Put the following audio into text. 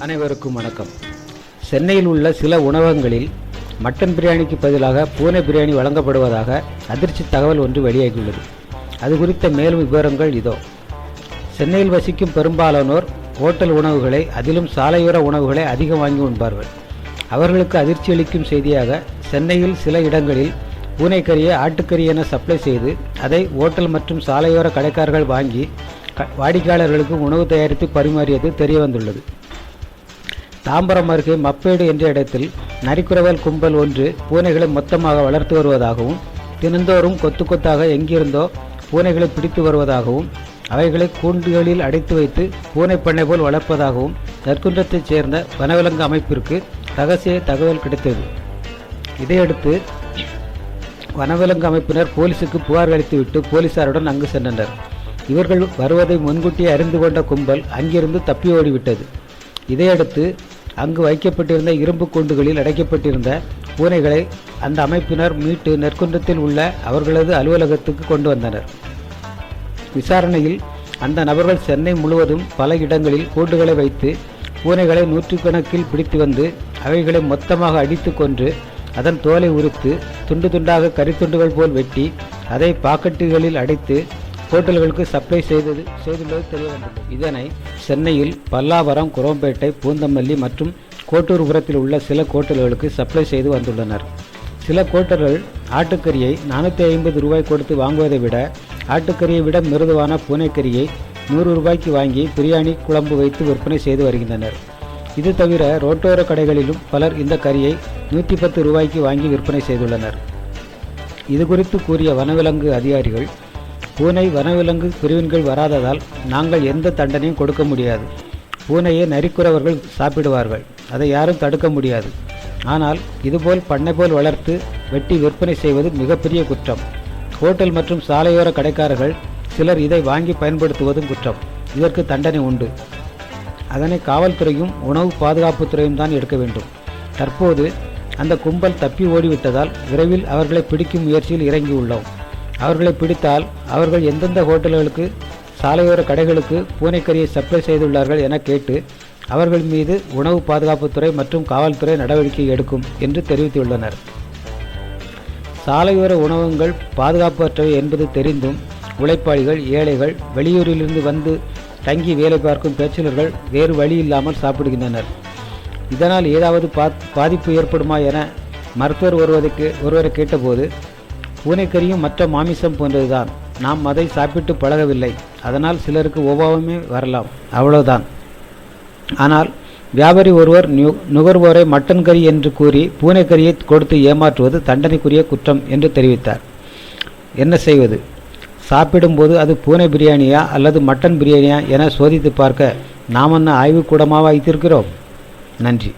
அனைவருக்கும் வணக்கம். சென்னையில் உள்ள சில உணவகங்களில் மட்டன் பிரியாணிக்கு பதிலாக பூனை பிரியாணி வழங்கப்படுவதாக அதிர்ச்சி தகவல் ஒன்று வெளியாகியுள்ளது. அது குறித்த மேலும் விவரங்கள் இதோ. சென்னையில் வசிக்கும் பெரும்பாலானோர் ஹோட்டல் உணவுகளை அதிலும் சாலையோர உணவுகளை அதிகம் வாங்கி உண்பார்கள். அவர்களுக்கு அதிர்ச்சி அளிக்கும் செய்தியாக சென்னையில் சில இடங்களில் பூனைக்கறியை ஆட்டுக்கறி என சப்ளை செய்து அதை ஓட்டல் மற்றும் சாலையோர கடைக்காரர்கள் வாங்கி க- வாடிக்கையாளர்களுக்கு உணவு தயாரித்து பரிமாறியது தெரியவந்துள்ளது. தாம்பரம் அருகே மப்பேடு என்ற இடத்தில் நரிக்குறவல் கும்பல் ஒன்று பூனைகளை மொத்தமாக வளர்த்து வருவதாகவும் தினந்தோறும் கொத்து கொத்தாக எங்கிருந்தோ பூனைகளை பிடித்து வருவதாகவும் அவைகளை கூண்டுகளில் அடைத்து வைத்து பூனை பண்ணை போல் வளர்ப்பதாகவும் நற்குன்றத்தைச் சேர்ந்த வனவிலங்கு அமைப்பிற்கு ரகசிய தகவல் கிடைத்தது. இதையடுத்து வனவிலங்கு அமைப்பினர் போலீசுக்கு புகார் அளித்துவிட்டு போலீசாருடன் அங்கு சென்றனர். இவர்கள் வருவதை முன்கூட்டியே அறிந்து கொண்ட கும்பல் அங்கிருந்து தப்பி ஓடிவிட்டது. இதையடுத்து அங்கு வைக்கப்பட்டிருந்த இரும்பு கூண்டுகளில் அடைக்கப்பட்டிருந்த பூனைகளை அந்த அமைப்பினர் மீட்டு நெற்குன்றத்தில் உள்ள அவர்களது அலுவலகத்துக்கு கொண்டு வந்தனர். விசாரணையில் அந்த நபர்கள் சென்னை முழுவதும் பல இடங்களில் கூண்டுகளை வைத்து பூனைகளை நூற்றுக்கணக்கில் பிடித்து வந்து அவைகளை மொத்தமாக அடித்து கொன்று அதன் தோலை உரித்து துண்டு துண்டாக கரித்துண்டுகள் போல் வெட்டி அதை பாக்கெட்டுகளில் அடைத்து ஹோட்டல்களுக்கு சப்ளை செய்தது செய்துள்ளது தெரியவந்தது. இதனை சென்னையில் பல்லாவரம் குரோம்பேட்டை பூந்தமல்லி மற்றும் கோட்டூர்புரத்தில் உள்ள சில ஹோட்டல்களுக்கு சப்ளை செய்து வந்துள்ளனர். சில கோட்டர்கள் ஆட்டுக்கறியை நானூற்றி ஐம்பது ரூபாய் கொடுத்து வாங்குவதை விட ஆட்டுக்கறியை விட மிருதுவான பூனைக்கறியை நூறு ரூபாய்க்கு வாங்கி பிரியாணி குழம்பு வைத்து விற்பனை செய்து வருகின்றனர். இது தவிர ரோட்டோர கடைகளிலும் பலர் இந்த கறியை நூற்றி பத்து ரூபாய்க்கு வாங்கி விற்பனை செய்துள்ளனர். இது குறித்து கூறிய வனவிலங்கு அதிகாரிகள் பூனை வனவிலங்கு பிரிவின்கள் வராததால் நாங்கள் எந்த தண்டனையும் கொடுக்க முடியாது. பூனையை நரிக்குறவர்கள் சாப்பிடுவார்கள். அதை யாரும் தடுக்க முடியாது. ஆனால் இதுபோல் பண்ணை போல் வளர்த்து வெட்டி விற்பனை செய்வது மிகப்பெரிய குற்றம். ஹோட்டல் மற்றும் சாலையோர கடைக்காரர்கள் சிலர் இதை வாங்கி பயன்படுத்துவதும் குற்றம். இதற்கு தண்டனை உண்டு. அதனை காவல்துறையும் உணவு பாதுகாப்புத்துறையும் தான் எடுக்க வேண்டும். தற்போது அந்த கும்பல் தப்பி ஓடிவிட்டதால் விரைவில் அவர்களை பிடிக்கும் முயற்சியில் இறங்கியுள்ளோம். அவர்களை பிடித்தால் அவர்கள் எந்தெந்த ஹோட்டல்களுக்கு சாலையோர கடைகளுக்கு பூனைக்கறியை சப்ளை செய்துள்ளார்கள் என கேட்டு அவர்கள் மீது உணவு பாதுகாப்புத்துறை மற்றும் காவல்துறை நடவடிக்கை எடுக்கும் என்று தெரிவித்துள்ளனர். சாலையோர உணவகங்கள் பாதுகாப்பற்றவை என்பது தெரிந்தும் உழைப்பாளிகள் ஏழைகள் வெளியூரிலிருந்து வந்து தங்கி வேலை பார்க்கும் பேச்சலர்கள் வேறு வழி இல்லாமல் சாப்பிடுகின்றனர். இதனால் ஏதாவது பா பாதிப்பு ஏற்படுமா என மருத்துவர் ஒருவதற்கு ஒருவரை கேட்டபோது பூனைக்கறியும் மற்ற மாமிசம் போன்றதுதான். நாம் அதை சாப்பிட்டு பழகவில்லை. அதனால் சிலருக்கு ஒவ்வாமே வரலாம். அவ்வளவுதான். ஆனால் வியாபாரி ஒருவர் நு நுகர்வோரை மட்டன் கறி என்று கூறி பூனைக்கறியை கொடுத்து ஏமாற்றுவது தண்டனைக்குரிய குற்றம் என்று தெரிவித்தார். என்ன செய்வது? சாப்பிடும்போது அது பூனை பிரியாணியா அல்லது மட்டன் பிரியாணியா என சோதித்து பார்க்க நாம் என்ன ஆய்வுக்கூடமாக வைத்திருக்கிறோம்? நன்றி.